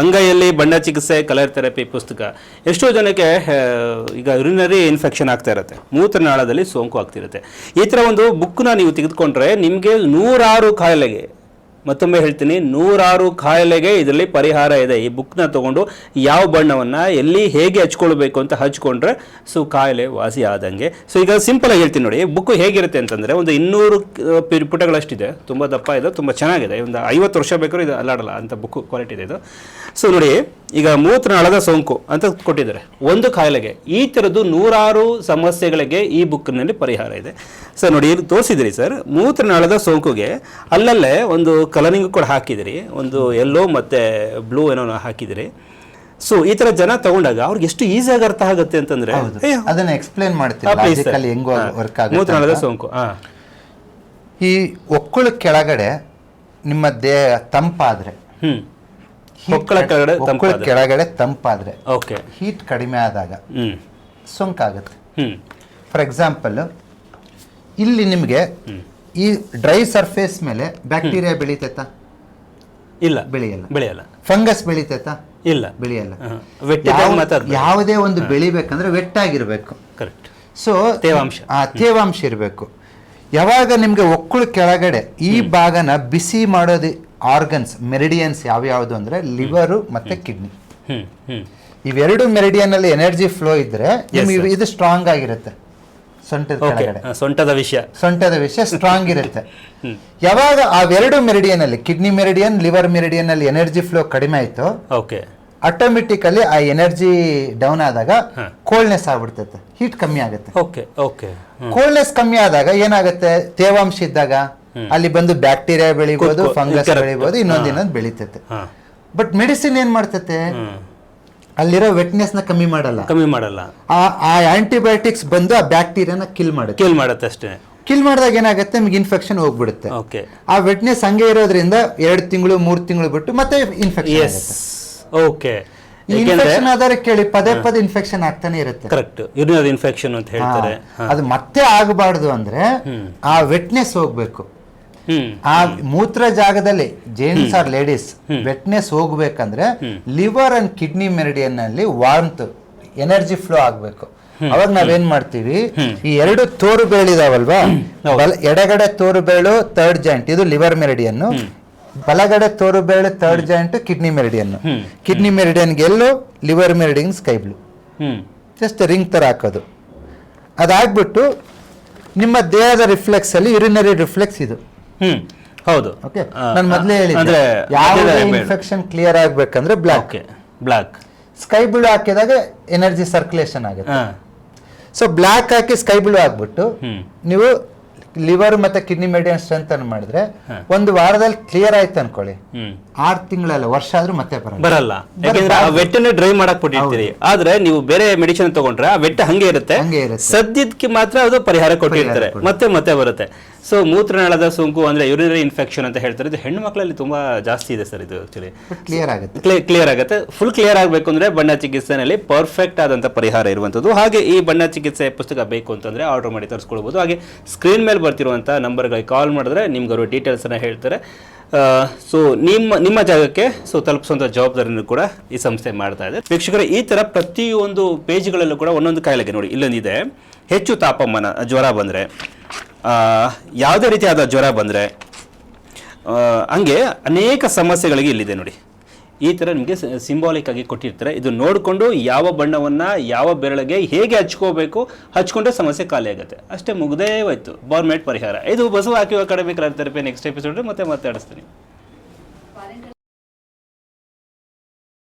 ಅಂಗೈಯಲ್ಲಿ ಬಣ್ಣ ಚಿಕಿತ್ಸೆ colour therapy ಪುಸ್ತಕ. ಎಷ್ಟೋ ಜನಕ್ಕೆ ಈಗ ಯುರಿನರಿ ಇನ್ಫೆಕ್ಷನ್ ಆಗ್ತಾ ಇರುತ್ತೆ. ಮೂತ್ರನಾಳದಲ್ಲಿ ಸೋಂಕು ಆಗ್ತಿರುತ್ತೆ. ಈ ಥರ ಒಂದು ಬುಕ್ನ ನೀವು ತೆಗೆದುಕೊಂಡ್ರೆ ನಿಮಗೆ ನೂರಾರು ಕಾಯಿಲೆಗೆ ಮತ್ತೊಮ್ಮೆ ಹೇಳ್ತೀನಿ, ನೂರಾರು ಕಾಯಿಲೆಗೆ ಇದರಲ್ಲಿ ಪರಿಹಾರ ಇದೆ. ಈ ಬುಕ್ನ ತಗೊಂಡು ಯಾವ ಬಣ್ಣವನ್ನು, ಎಲ್ಲಿ ಹೇಗೆ ಹಚ್ಕೊಳ್ಬೇಕು ಅಂತ ಹಚ್ಕೊಂಡ್ರೆ, ಸೊ ಕಾಯಿಲೆ ವಾಸಿ ಆದಂಗೆ. ಸೊ ಈಗ ಸಿಂಪಲ್ ಆಗಿ ಹೇಳ್ತೀನಿ ನೋಡಿ ಬುಕ್ ಹೇಗಿರುತ್ತೆ ಅಂತಂದರೆ, ಒಂದು ಇನ್ನೂರು ಪುಟಗಳಷ್ಟಿದೆ. ತುಂಬ ದಪ್ಪ ಇದೆ, ತುಂಬ ಚೆನ್ನಾಗಿದೆ. ಒಂದು ಐವತ್ತು ವರ್ಷ ಬೇಕಾದ್ರೂ ಇದು ಅಲ್ಲಾಡಲ್ಲ ಅಂತ ಬುಕ್ ಕ್ವಾಲಿಟಿ ಇದೆ ಇದು. ಸೊ ನೋಡಿ ಈಗ ಮೂತ್ರನಾಳದ ಸೋಂಕು ಅಂತ ಕೊಟ್ಟಿದ್ದಾರೆ. ಒಂದು ಕಾಯಿಲೆಗೆ ಈ ಥರದ್ದು ನೂರಾರು ಸಮಸ್ಯೆಗಳಿಗೆ ಈ ಬುಕ್ನಲ್ಲಿ ಪರಿಹಾರ ಇದೆ. ಸರ್ ನೋಡಿ ಇಲ್ಲಿ ತೋರಿಸಿದಿರಿ ಸರ್ ಮೂತ್ರನಾಳದ ಸೋಂಕುಗೆ ಅಲ್ಲಲ್ಲೇ ಒಂದು ಕಲರಿಂಗ್ ಕೂಡ ಹಾಕಿದಿರಿ ಒಂದು ಎಲ್ಲೋ ಮತ್ತು ಬ್ಲೂ ಏನೋ ಹಾಕಿದಿರಿ. ಸೊ ಈ ಥರ ಜನ ತಗೊಂಡಾಗ ಅವ್ರಿಗೆ ಎಷ್ಟು ಈಸಿಯಾಗಿ ಅರ್ಥ ಆಗುತ್ತೆ ಅಂತಂದ್ರೆ ಅದನ್ನ ಎಕ್ಸ್ಪ್ಲೇನ್ ಮೂತ್ರನಾಳದ ಸೋಂಕು ಹಾ. ಈ ಒಕ್ಕಳ ಕೆಳಗಡೆ ನಿಮ್ಮ ದೇಹ ತಂಪಾದ್ರೆ ಕೆಳಗಡೆ ತಂಪಾದ್ರೆ. ಕೆಳಗಡೆ ತಂಪಾದ್ರೆ. ಓಕೆ ಹೀಟ್ ಕಡಿಮೆ ಆದಾಗ ಸೊಂಕ ಆಗುತ್ತೆ ಹ್ಮ್. ಫಾರ್ ಎಕ್ಸಾಂಪಲ್ ಇಲ್ಲಿ ನಿಮಗೆ ಈ ಡ್ರೈ ಸರ್ಫೇಸ್ ಮೇಲೆ ಬ್ಯಾಕ್ಟೀರಿಯಾ ಬೆಳಿತೈತಾ? ಇಲ್ಲ. ಬೆಳೆಯಲ್ಲ. ಬೆಳೆಯಲ್ಲ. ಫಂಗಸ್ ಬೆಳಿತೈತಾ? ಇಲ್ಲ. ಬೆಳೆಯಲ್ಲ. ಯಾವುದೇ ಒಂದು ಬೆಳಿಬೇಕಂದ್ರೆ ವೆಟ್ಟಾಗಿರ್ಬೇಕು. ಕರೆಕ್ಟ್ ಸೊ ತೇವಾಂಶ. ಆ ತೇವಾಂಶ ಇರಬೇಕು. ಯಾವಾಗ ನಿಮಗೆ ಒಕ್ಕಳು ಕೆಳಗಡೆ ಈ ಭಾಗನ ಬಿಸಿ ಮಾಡೋದು ಆರ್ಗನ್ಸ್ ಮೆರಿಡಿಯನ್ಸ್ ಯಾವ್ಯಾವುದು ಅಂದ್ರೆ ಲಿವರು ಮತ್ತೆ ಕಿಡ್ನಿ. ಇವೆರಡು ಮೆರಿಡಿಯನ್ ಅಲ್ಲಿ ಎನರ್ಜಿ ಫ್ಲೋ ಇದ್ರೆ ಇದು ಸ್ಟ್ರಾಂಗ್ ಆಗಿರುತ್ತೆ. ಸೊಂಟದ ಕೆಳಗಡೆ. ಸೊಂಟದ ವಿಷಯ. ಸೊಂಟದ ವಿಷಯ ಸ್ಟ್ರಾಂಗ್ ಇರುತ್ತೆ. ಯಾವಾಗ ಅವೆರಡು ಮೆರಿಡಿಯನ್ ಅಲ್ಲಿ ಕಿಡ್ನಿ ಮೆರಿಡಿಯನ್ ಲಿವರ್ ಮೆರಿಡಿಯನ್ ಅಲ್ಲಿ ಎನರ್ಜಿ ಫ್ಲೋ ಕಡಿಮೆ ಆಯ್ತು ಓಕೆ ಆಟೋಮೆಟಿಕಲಿ ಆ ಎನರ್ಜಿ ಡೌನ್ ಆದಾಗ. ಕೋಲ್ಡ್ನೆಸ್ ಆಗ್ಬಿಡ್ತೈತೆ. ಹೀಟ್ ಕಮ್ಮಿ ಆಗುತ್ತೆ. ಓಕೆ ಓಕೆ ಕೋಲ್ಡ್ನೆಸ್ ಕಮ್ಮಿ ಆದಾಗ ಏನಾಗುತ್ತೆ? ತೇವಾಂಶ ಇದ್ದಾಗ ಅಲ್ಲಿ ಬಂದು ಬ್ಯಾಕ್ಟೀರಿಯಾ ಬೆಳಿಬೋದು ಫಂಗಸ್ ಬೆಳಿಬಹುದು ಬೆಳಿಬೋದು ಇನ್ನೊಂದ್ ಹಾ. ಇನ್ನೊಂದು ಬೆಳಿತೈತೆ. ಬಟ್ ಮೆಡಿಸಿನ್ ಏನ್ ಮಾಡ್ತೈತೆ? ಅಲ್ಲಿರೋ ವೆಟ್ನೆಸ್ನ ಕಮ್ಮಿ ಮಾಡಲ್ಲ. ಕಮ್ಮಿ ಮಾಡಲ್ಲ. ಆ ಆ ಆಂಟಿಬಯೋಟಿಕ್ಸ್ ಬಂದು ಆ ಬ್ಯಾಕ್ಟೀರಿಯಾನ ಕಿಲ್ ಮಾಡುತ್ತೆ. ಕಿಲ್ ಮಾಡುತ್ತೆ ಅಷ್ಟೇ. ಕಿಲ್ ಮಾಡಿದಾಗ ಏನಾಗುತ್ತೆ? ನಿಮ್ಗೆ ಇನ್ಫೆಕ್ಷನ್ ಹೋಗ್ಬಿಡುತ್ತೆ. ಓಕೆ ಆ ವೆಟ್ನೆಸ್ ಹಂಗೆ ಇರೋದ್ರಿಂದ ಎರಡು ತಿಂಗಳು ಮೂರು ತಿಂಗಳು ಬಿಟ್ಟು ಮತ್ತೆ ಇನ್ಫೆಕ್ಷನ್ ಓಕೆ ಇನ್ಫೆಕ್ಷನ್ ಆದರೆ ಕೇಳಿ ಪದೇ ಪದೇ ಇನ್ಫೆಕ್ಷನ್ ಆಗ್ತಾನೆ ಇರುತ್ತೆ. ಕರೆಕ್ಟ್ ಯೂರಿನರಿ ಇನ್ಫೆಕ್ಷನ್ ಅಂತ ಹೇಳ್ತಾರೆ. ಅದು ಮತ್ತೆ ಆಗಬಾರ್ದು ಅಂದ್ರೆ ಆ ವೆಟ್ನೆಸ್ ಹೋಗ್ಬೇಕು. ಆ ಮೂತ್ರ ಜಾಗದಲ್ಲಿ ಜೇಂಟ್ಸ್ ಆರ್ ಲೇಡೀಸ್ ವೆಟ್ನೆಸ್ ಹೋಗ್ಬೇಕಂದ್ರೆ ಲಿವರ್ ಅಂಡ್ ಕಿಡ್ನಿ ಮೆರಿಡಿಯನ್ ಅಲ್ಲಿ ವಾರ್ಮ್ತ್ ಎನರ್ಜಿ ಫ್ಲೋ ಆಗ್ಬೇಕು. ಅವಾಗ ನಾವೇನ್ ಮಾಡ್ತೀವಿ? ಈ ಎರಡು ತೋರು ಬೇಳಿದಾವಲ್ವಾ? ಎಡಗಡೆ ತೋರು ಬೇಳು ತರ್ಡ್ ಜಾಯಿಂಟ್ ಇದು ಲಿವರ್ ಮೆರಿಡಿಯನ್ ಬಲಗಡೆ ತೋರು ಬೇಳು third joint kidney meridian kidney meridian ಗೆಲ್ಲು liver meridian sky blue just ring ತರ ಹಾಕೋದು. ಅದಾಗ್ಬಿಟ್ಟು ನಿಮ್ಮ ದೇಹದ ರಿಫ್ಲೆಕ್ಸ್ ಅಲ್ಲಿ ಯುರಿನರಿ ರಿಫ್ಲೆಕ್ಸ್ ಇದು. ಹ್ಮ್. ಹೌದು. ಓಕೆ ನಾನು ಮೊದಲೇ ಹೇಳಿದ್ರೆ ಯಾವುದೇ ಇನ್ಫೆಕ್ಷನ್ ಕ್ಲಿಯರ್ ಆಗ್ಬೇಕಂದ್ರೆ ಬ್ಲಾಕ್ ಬ್ಲಾಕ್ ಸ್ಕೈ ಬ್ಲೂ ಹಾಕಿದಾಗ ಎನರ್ಜಿ ಸರ್ಕ್ಯುಲೇಷನ್ ಆಗುತ್ತೆ. ಸೊ ಬ್ಲಾಕ್ ಹಾಕಿ ಸ್ಕೈ ಬ್ಲೂ ಹಾಕ್ಬಿಟ್ಟು ನೀವು ಲಿವರ್ ಮತ್ತೆ ಕಿಡ್ನಿ ಮೆಡಿಯನ್ ಸ್ಟ್ರೆಂತ್ ಅನ್ನು ಮಾಡಿದ್ರೆ ಒಂದು ವಾರದಲ್ಲಿ ಕ್ಲಿಯರ್ ಆಯ್ತು ಅನ್ಕೊಳ್ಳಿ. ಹ್ಮ್. ಆರು ತಿಂಗಳಲ್ಲ ವರ್ಷ ಆದ್ರೂ ಮತ್ತೆ ಬರಲ್ಲ. ಬರಲ್ಲ. ಯಾಕಂದ್ರೆ ಆ ವೆಟ್ಟನ್ನ ಡ್ರೈ ಮಾಡಕ್ ಕೊಟ್ಟಿರ್ತೀರಿ ಆದ್ರೆ ನೀವು ಬೇರೆ ಮೆಡಿಸಿನ್ ತಗೊಂಡ್ರೆ ಆ ವೆಟ್ಟ ಹಂಗೆ ಇರುತ್ತೆ. ಹಂಗೆ ಇರುತ್ತೆ. ಸದ್ಯಕ್ಕೆ ಮಾತ್ರ ಅದು ಪರಿಹಾರ ಕೊಟ್ಟಿರ್ತಾರೆ. ಮತ್ತೆ ಮತ್ತೆ ಬರುತ್ತೆ. ಸೊ ಮೂತ್ರನಾಳದ ಸೋಂಕು ಅಂದ್ರೆ ಯೂರಿನರಿ ಇನ್ಫೆಕ್ಷನ್ ಅಂತ ಹೇಳ್ತಾರೆ. ಇದು ಹೆಣ್ಣು ಮಕ್ಕಳಲ್ಲಿ ತುಂಬಾ ಜಾಸ್ತಿ ಇದೆ ಸರ್ ಇದು ಆಕ್ಚುಲಿ ಕ್ಲಿಯರ್ ಆಗುತ್ತೆ. ಕ್ಲಿಯರ್ ಆಗುತ್ತೆ. ಫುಲ್ ಕ್ಲಿಯರ್ ಆಗಬೇಕು ಅಂದ್ರೆ ಬಣ್ಣ ಚಿಕಿತ್ಸೆನಲ್ಲಿ ಪರ್ಫೆಕ್ಟ್ ಆದಂತ ಪರಿಹಾರ ಇರುವಂಥದ್ದು. ಹಾಗೆ ಈ ಬಣ್ಣ ಚಿಕಿತ್ಸೆ ಪುಸ್ತಕ ಬೇಕು ಅಂತಂದ್ರೆ ಆರ್ಡರ್ ಮಾಡಿ ತರಿಸ್ಕೊಳ್ಬೋದು. ಹಾಗೆ ಸ್ಕ್ರೀನ್ ಮೇಲೆ ಬರ್ತಿರುವಂಥ ನಂಬರ್ಗಳಿಗೆ ಕಾಲ್ ಮಾಡಿದ್ರೆ ನಿಮ್ಗೆ ಅವರು ಡೀಟೇಲ್ಸನ್ನು ಹೇಳ್ತಾರೆ. ಸೊ ನಿಮ್ಮ ನಿಮ್ಮ ಜಾಗಕ್ಕೆ ಸೊ ತಲುಪಿಸುವಂಥ ಜವಾಬ್ದಾರಿನೂ ಕೂಡ ಈ ಸಂಸ್ಥೆ ಮಾಡ್ತಾ ಇದೆ. ವೀಕ್ಷಕರು ಈ ಥರ ಪ್ರತಿಯೊಂದು ಪೇಜ್ಗಳಲ್ಲೂ ಕೂಡ ಒಂದೊಂದು ಕಾಯಿಲೆಗೆ ನೋಡಿ ಇಲ್ಲೊಂದಿದೆ. ಹೆಚ್ಚು ತಾಪಮಾನ ಜ್ವರ ಬಂದರೆ. ಯಾವುದೇ ರೀತಿಯಾದ ಜ್ವರ ಬಂದರೆ ಹಂಗೆ ಅನೇಕ ಸಮಸ್ಯೆಗಳಿಗೆ ಇಲ್ಲಿದೆ ನೋಡಿ. ಈ ಥರ ನಿಮಗೆ ಸಿಂಬಾಲಿಕ್ ಆಗಿ ಕೊಟ್ಟಿರ್ತಾರೆ. ಇದು ನೋಡಿಕೊಂಡು ಯಾವ ಬಣ್ಣವನ್ನು, ಯಾವ ಬೆರಳಿಗೆ ಹೇಗೆ ಹಚ್ಕೋಬೇಕು, ಹಚ್ಕೊಂಡ್ರೆ ಸಮಸ್ಯೆ ಖಾಲಿ ಆಗುತ್ತೆ. ಅಷ್ಟೇ ಮುಗ್ದೇ ಹೋಯ್ತು. ಬಾರ್ಮೇಟ್ ಪರಿಹಾರ. ಇದು ಬಸವ ಹಾಕಿವ ಕಡಿಮೆ ಥೆರಪಿ ನೆಕ್ಸ್ಟ್ ಎಪಿಸೋಡ್ ಮತ್ತೆ ಮಾತಾಡಿಸ್ತೀನಿ.